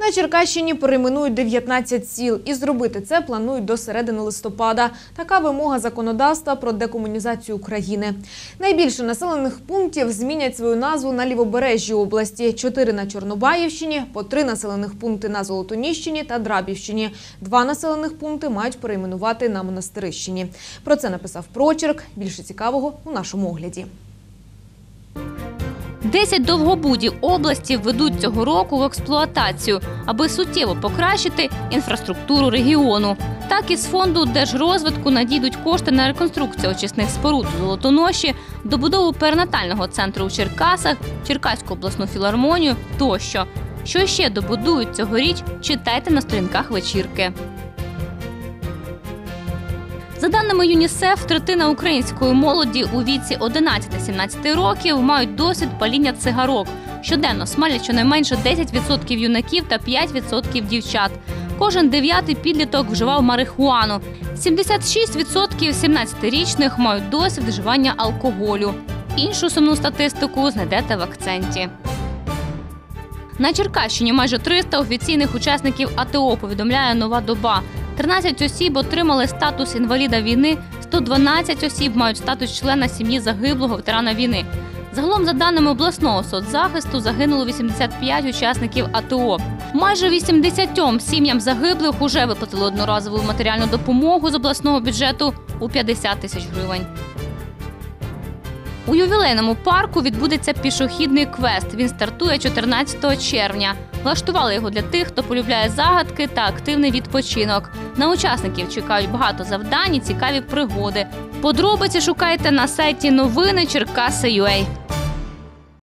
На Черкащині перейменують 19 сіл і зробити це планують до середини листопада. Така вимога законодавства про декомунізацію України. Найбільше населених пунктів змінять свою назву на лівобережжі області: чотири на Чорнобаївщині, по три населених пункти на Золотоніщині та Драбівщині. Два населених пункти мають перейменувати на Монастирищині. Про це написав прочерк. Більше цікавого у нашому огляді. Десять довгобудів області ведуть цього року в експлуатацію, аби суттєво покращити інфраструктуру регіону. Так із фонду держрозвитку надійдуть кошти на реконструкцію очисних споруд у Золотоноші, добудову перинатального центру у Черкасах, Черкаську обласну філармонію тощо. Що ще добудують цьогоріч, читайте на сторінках вечірки. За даними ЮНІСЕФ, третина української молоді у віці 11-17 років мають досвід паління цигарок. Щоденно смалять щонайменше 10% юнаків та 5% дівчат. Кожен дев'ятий підліток вживав марихуану. 76% 17-річних мають досвід вживання алкоголю. Іншу сумну статистику знайдете в акценті. На Черкащині майже 300 офіційних учасників АТО повідомляє нова доба. 13 осіб отримали статус інваліда війни, 112 осіб мають статус члена сім'ї загиблого ветерана війни. Загалом, за даними обласного соцзахисту, загинуло 85 учасників АТО. Майже 80 сім'ям загиблих уже виплатили одноразову матеріальну допомогу з обласного бюджету у 50 тисяч гривень. У ювілейному парку відбудеться пішохідний квест. Він стартує 14 червня. Влаштували його для тих, хто полюбляє загадки та активний відпочинок. На учасників чекають багато завдань і цікаві пригоди. Подробиці шукайте на сайті новини Черкаси.ua.